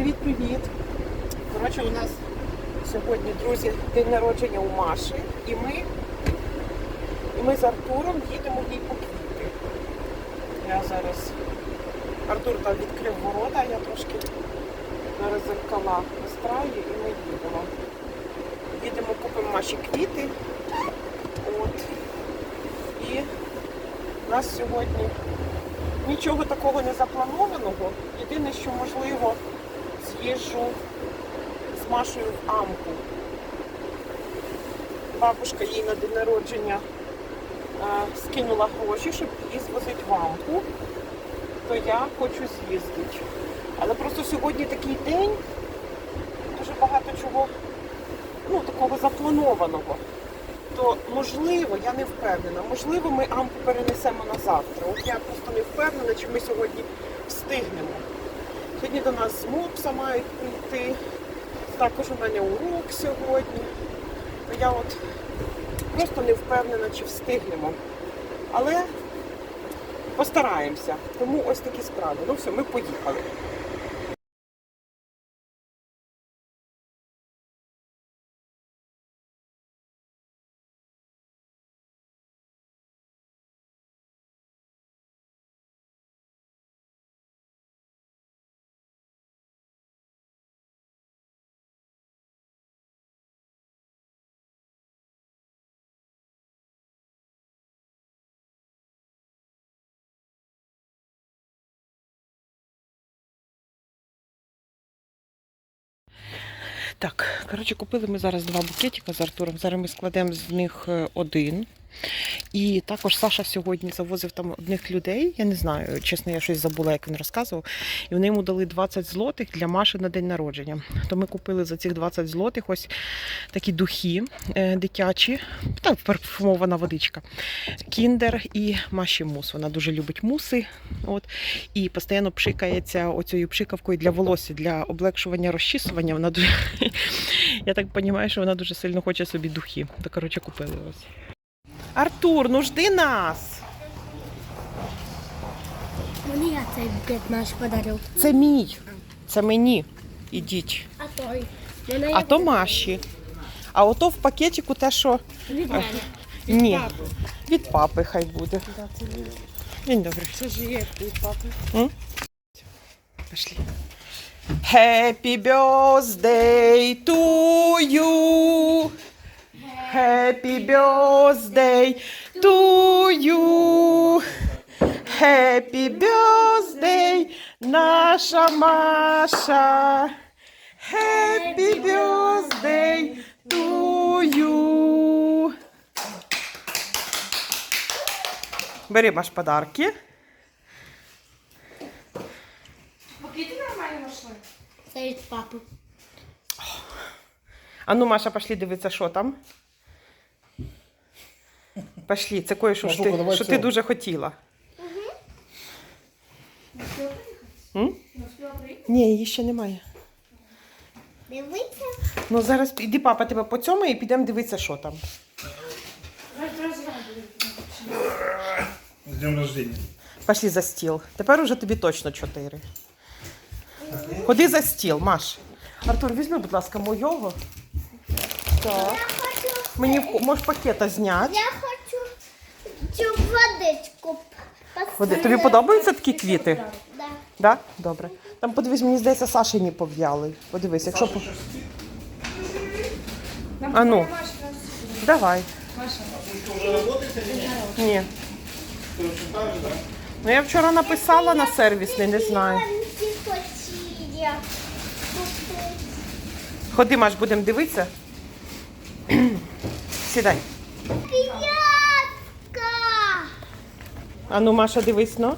Привіт-привіт! Коротше, у нас сьогодні, друзі, день народження у Маші. І ми, і ми з Артуром їдемо їй по квіти. Я зараз. Артур там відкрив ворота, я трошки зараз зеркала настраю і ми їдемо. Їдемо, купимо Маші квіти. От. І у нас сьогодні нічого такого не запланованого. Єдине, що можливо, з'їжджу з Машою в Амку. Бабушка їй на день народження а, скинула гроші, щоб її звозити в Амку, то я хочу з'їздити. Але просто сьогодні такий день, дуже багато чого ну, такого запланованого. То можливо, я не впевнена, можливо, ми Амку перенесемо на завтра. От я просто не впевнена, чи ми сьогодні встигнемо. Сьогодні до нас з мопса мають прийти. Також у мене урок сьогодні. То я от просто не впевнена, чи встигнемо. Але постараємося. Тому ось такі справи. Ну все, ми поїхали. Так, коротше, купили ми зараз два букетика з Артуром. Зараз ми складемо з них е, один. І також Саша сьогодні завозив там одних людей. Я не знаю, чесно, я щось забула, як він розказував. І вони йому дали 20 злотих для Маші на день народження. То ми купили за цих 20 злотих ось такі духи е, дитячі, там парфумована водичка. Кіндер і Маші мус. Вона дуже любить муси. От, і постійно пшикається оцією пшикавкою для волосся, для облегшування розчісування. Вона дуже, я так розумію, що вона дуже сильно хоче собі духи. То коротше купили ось. Артур, ну жди нас. Мені я цей букет наш подарив. Це мій. Це мені. Ідіть. А той. Мене А то Маші. А ото в пакетику те, що. від мене. Ні. Від папи хай буде. Він добре. Це ж є від папи. Пошли. Happy birthday to you. Happy birthday to you. Happy birthday, наша Маша. Happy birthday to you. Бери Маш подарки. Це від папи. А ну, Маша, пошли дивитися, що там. Пошли, це кое що, Машука, ти, давай що ти цього. дуже хотіла. М? Ні, її ще немає. Дивіться. Ну зараз іди, папа тебе по цьому і підемо дивитися, що там. С днем рождения. Пошли за стіл. Тепер уже тобі точно чотири. Ходи за стіл, Маш. Артур, візьми, будь ласка, мого. Так. Хочу, Мені в- можеш пакета зняти. я хочу цю водичку Ходи. Тобі подобаються такі квіти? Да. Да? Добре. Там подивись, мені здається, Сашині пов'яли. Подивись, якщо. по- А ну. Давай. Ні. Ну я вчора написала на сервісний, не знаю. Купити. Ходи, Маш, будемо дивитися. Сідай. П'ятка! А ну, Маша, дивись, ну.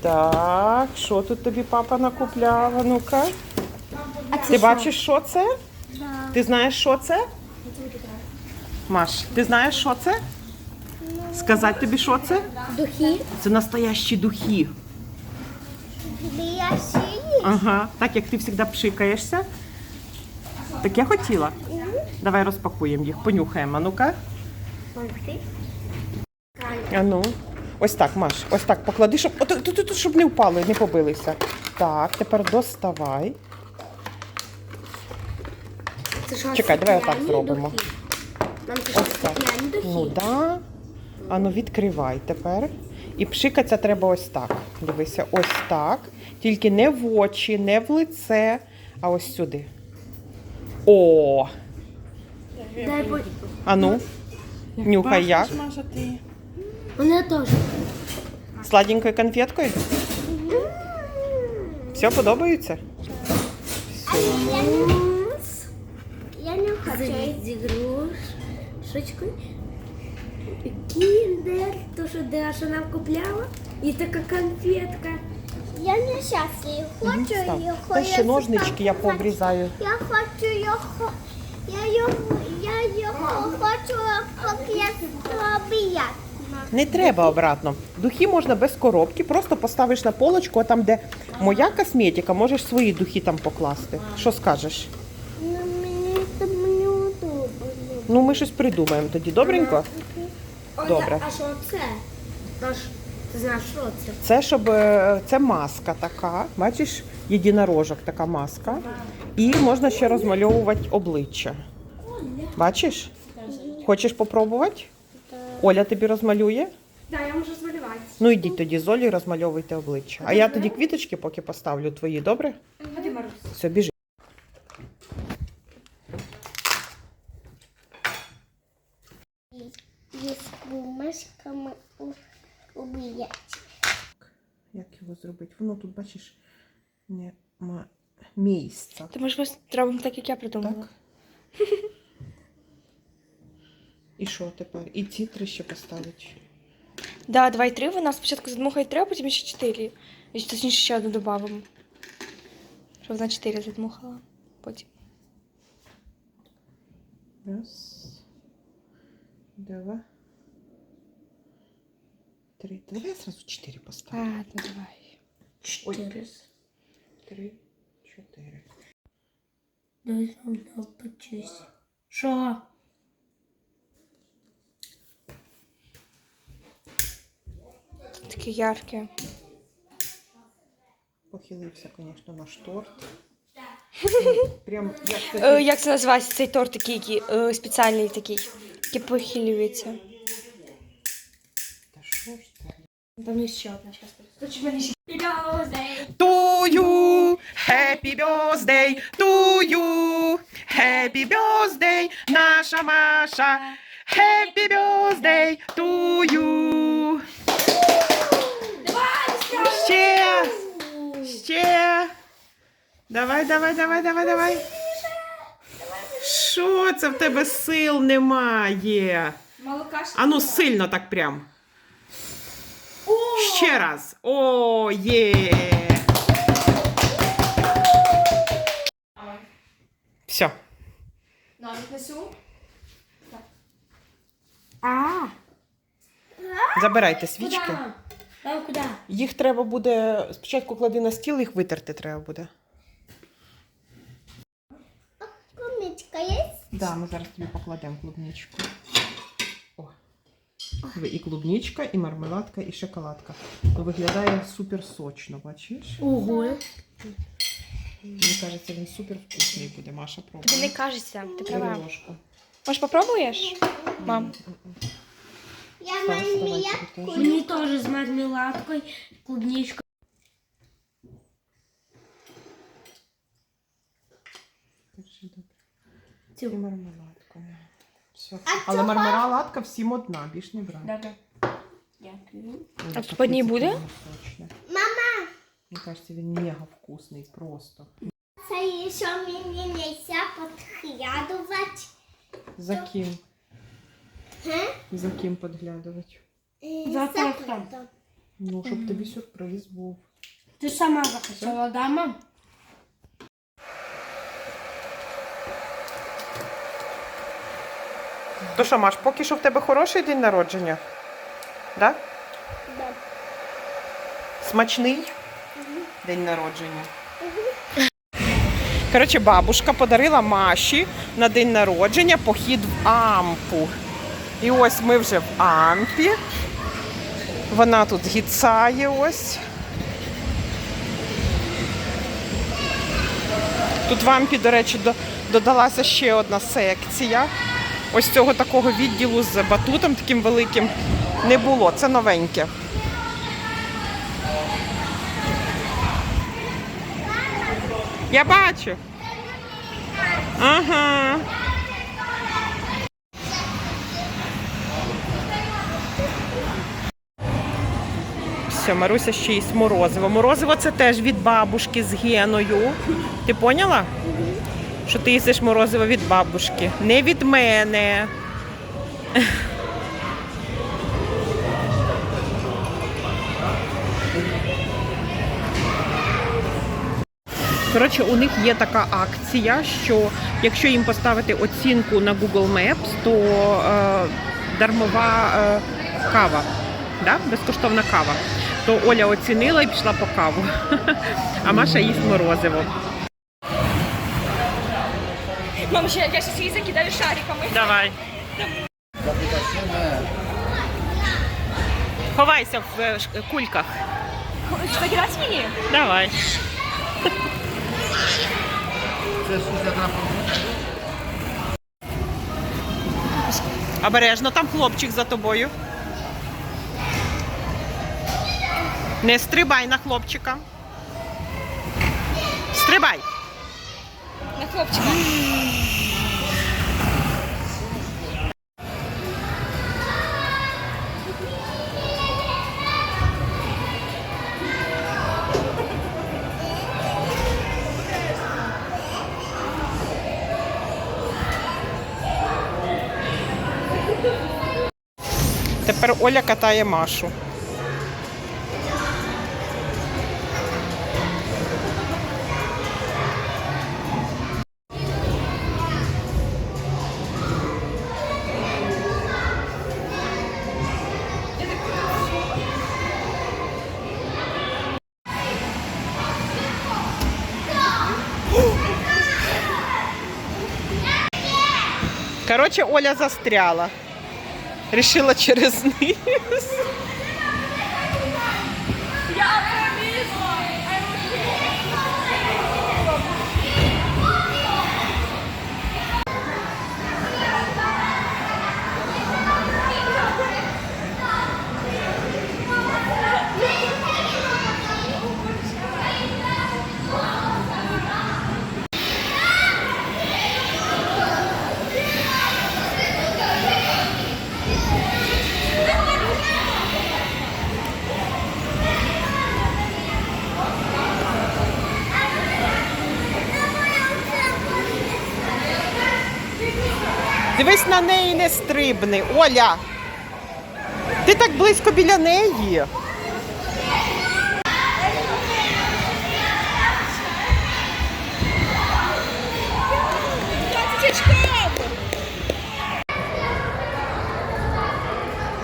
Так, що тут тобі папа накупляв? А ну-ка. Ти бачиш, що це? Ти знаєш, що це? Маш, ти знаєш, що це? Сказати тобі, що це? Духи. Це настоящі духи. Ага. Так як ти завжди пшикаєшся. Так я хотіла. Давай розпакуємо їх, понюхаємо. А ну-ка. А ну. Ось так, Маш, ось так поклади, щоб, от, тут, тут, щоб не впали, не побилися. так. Тепер доставай. Це Чекай, давай отак зробимо. Нам це Ось так. стекляні духи? Ну да. А ну відкривай тепер. І пшикатися треба ось так. Дивися, ось так. Тільки не в очі, не в лице, а ось сюди. О! Дай по... А ну, нюхай як. Маша, ти. Мене теж. Сладенькою конфеткою? Все подобається? Я не, я не хочу. З ігрушечкою. Кіндер, то що Даша нам купляла. І така конфетка. Я не щаслива. Хочу Став. його. Та ще ножнички я пообрізаю. Я хочу його. Я його, я його хочу поб'яти. Не треба обратно. Духи можна без коробки, просто поставиш на полочку, а там, де моя косметика, можеш свої духи там покласти. Що скажеш? Ну, мені там не удобно. Ну, ми щось придумаємо тоді. Добренько? Добре. А що це? Ти знаєш, що це? Це щоб е, це маска така. Бачиш, єдинорожок така маска. І можна ще розмальовувати обличчя. Бачиш? Хочеш попробувати? Оля тобі розмалює? Так, я можу змалювати. Ну йдіть тоді з Олі, розмальовуйте обличчя. А я тоді квіточки поки поставлю твої, добре? Ходи, Марусь. Все, біжи. І з бумажками уб'яти. Як його зробити? Воно тут, бачиш, нема місця. Ти може ми зробимо так, як я придумала. Так? І що тепер? І ці три ще поставити. Да, давай три. Вона спочатку задмухає три, а потім ще чотири. І точніше ще одну додамо. Щоб вона чотири задмухала. Потім. Раз. Два. Три. Давай я сразу чотири поставлю. Ладно, давай. Чотири. Три, чотири. Дай знову почись. Що? Таке ярке. Похилився, звісно, наш торт. Прям як Е, як це називається цей торт такий, який, е, спеціальний такий, який похилюється? Там є ще одна зараз. To you, happy birthday, to you, happy birthday, наша Маша, happy birthday to you. Ще, ще. Давай, давай, давай, давай, давай. Що це в тебе сил немає? Молока Ану сильно так прям. Ще раз. О, є. Все. А, Забирайте свічки. куди? Їх треба буде. Спочатку клади на стіл, їх витерти треба буде. Комічка є? Да, ми зараз тобі покладемо клубничку. І клубничка, і мармеладка, і шоколадка. Ну, Виглядає супер сочно, бачиш? Ого. Мені кажеться, він супер вкусний буде. Маша Тобі не кажеться, ти права. ложку. Може, попробуєш? Мам. Я теж. Мені теж з мармеладкою, клубничкою. Дуже добре. Все. Але цього? мармеладка всім одна, більш не брати. Дякую. А по одній буде? Мама, Мені кажеться, він мега вкусний просто. це ще мені не можна підглядувати. За ким? За ким підглядувати? Е, За закрито. тортом. Ну, щоб тобі сюрприз був. Ти ж сама захотіла, да, мам? То що, Маш, поки що в тебе хороший день народження? Да? Да. Смачний день народження. Коротше, бабушка подарила Маші на день народження похід в Ампу. І ось ми вже в Ампі. Вона тут гіцає ось. Тут в Ампі, до речі, додалася ще одна секція. Ось цього такого відділу з батутом таким великим не було. Це новеньке. Я бачу. Ага. Все, Маруся ще їсть морозиво. Морозиво це теж від бабушки з геною. Ти поняла? Що ти їсиш морозиво від бабушки. Не від мене. Коротше, у них є така акція, що якщо їм поставити оцінку на Google Maps, то е, дармова е, кава, да? безкоштовна кава. То Оля оцінила і пішла по каву. А Маша їсть морозиво. Мам, ще я щас її закидаю шариками. Давай. Ховайся в е, ш- кульках. Закидати мені? Давай. Обережно, там хлопчик за тобою. Не стрибай на хлопчика. Стрибай. На хлопчика. Тепер Оля катає Машу. Короче, Оля застряла. Решила через низ. Дивись на неї не стрибни. Оля. Ти так близько біля неї.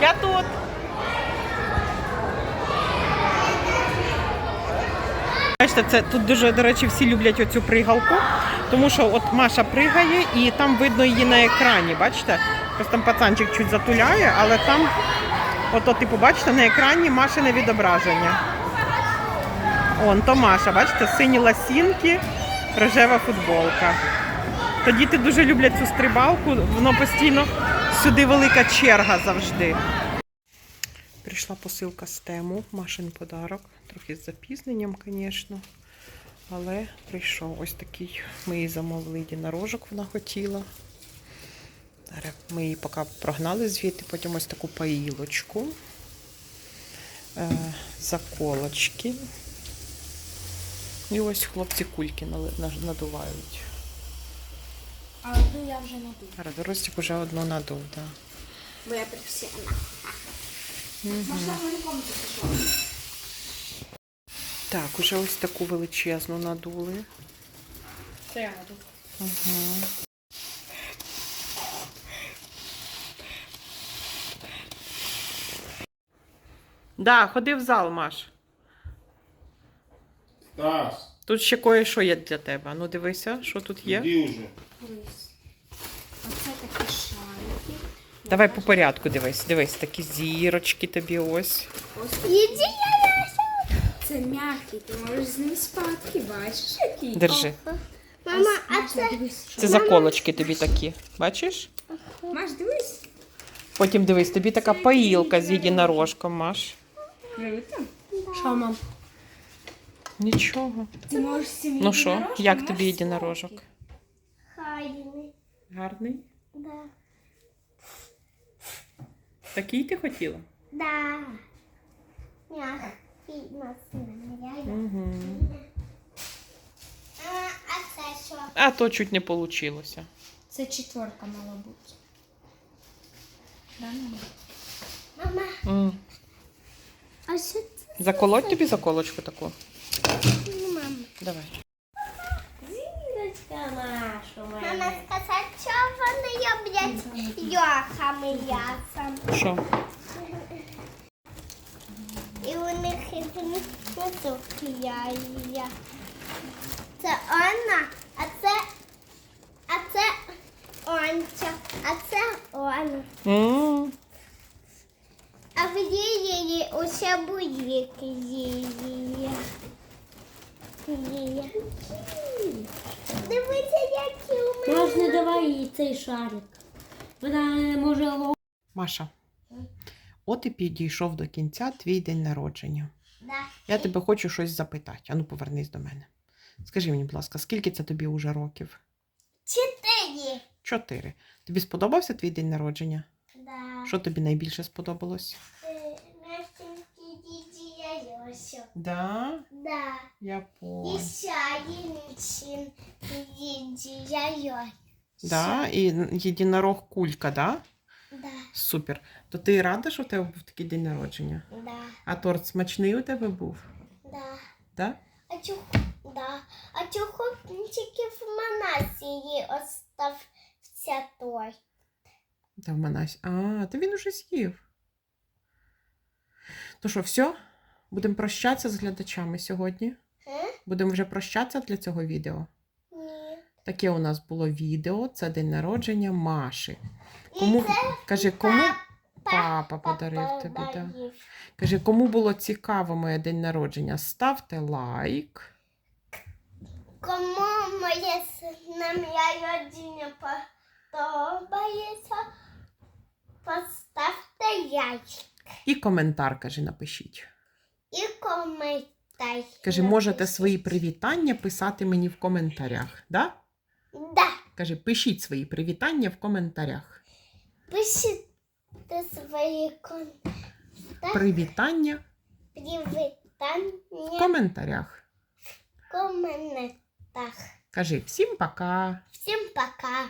Я тут. Бачите, це тут дуже, до речі, всі люблять оцю пригалку, тому що от Маша пригає і там видно її на екрані. Бачите? Просто там пацанчик чуть затуляє, але там, от, от типу, бачите, на екрані Машине відображення. Он, то Маша, бачите, сині ласінки, рожева футболка. То діти дуже люблять цю стрибалку, воно постійно сюди велика черга завжди. Прийшла посилка з тему, Машин подарок. Трохи з запізненням, звісно. Але прийшов ось такий. Ми її замовили єдинорожок, вона хотіла. Ми її поки прогнали звідти, потім ось таку паїлочку, е, заколочки. І ось хлопці кульки надувають. А одну я вже надула. Зараз Ростик уже одну надув, так. Бо я професіонал. Можна в мене комнату пішла. Так, уже ось таку величезну надули. Це я надула. Угу. Да, ходи в зал, Маш. Стас, Тут ще кое-що є для тебе. Ну дивися, що тут є. іди вже. Оце такі шарики. Давай по порядку дивись. Дивись, такі зірочки тобі ось. Ось Иди, це м'який, ти можеш з ним спати, бачиш який? Держи. Мама, а це Це заколочки тобі такі. Бачиш? Маш, дивись. Потім дивись, тобі така поїлка з єдинорожком, Маш. Круто. що, мам? Нічого. Ти можеш сім'ї Ну що, як тобі єдинорожок? Хайний. Гарний. Да. Такий ти хотіла? Да. Мягкий. Угу. А, це що? А то чуть не вийшло. Це четверка мала бути. Да, мама? Мама, а що це? Заколоть тобі заколочку таку. Ну, Мама. Давай. Зіночка наша. Мама сказала, що вони роблять йохами ясом. Що? І Це Анна, а це, а це Онча, а це Он. м А в її усе будь-які її. Дивіться, які у мене. Можна давай їй цей шарик. Вона може Маша. От і підійшов до кінця твій день народження. Да. Я тебе хочу щось запитати. Ану, повернись до мене. Скажи мені, будь ласка, скільки це тобі уже років? Чотири. Чотири. Тобі сподобався твій день народження? Да. Що тобі найбільше сподобалось? Е. Да, Да. я понял. Да, і єдинорог кулька, да? Да. Супер. То ти рада, що в тебе був такий день народження? Да. А торт смачний у тебе був? Да. Да? А чого, да. а чого тільки в Манасії остався той? Та в Манасі. А, то він уже з'їв. То що, все? Будемо прощатися з глядачами сьогодні? Будемо вже прощатися для цього відео. Таке у нас було відео. Це день народження Маші. Кому каже, кому папа папа подарив тобі? Да. Каже, кому було цікаво моє день народження, ставте лайк. Кому моє родина подобається, поставте яйк І коментар, каже, напишіть. і коментар. Каже, можете свої привітання писати мені в коментарях. Да? Да, Кажи, пишіть свої привітання в коментарях. пишіть свої кон... Привітання в коментарях. в коментарях. Кажи всім пока. Всім пока.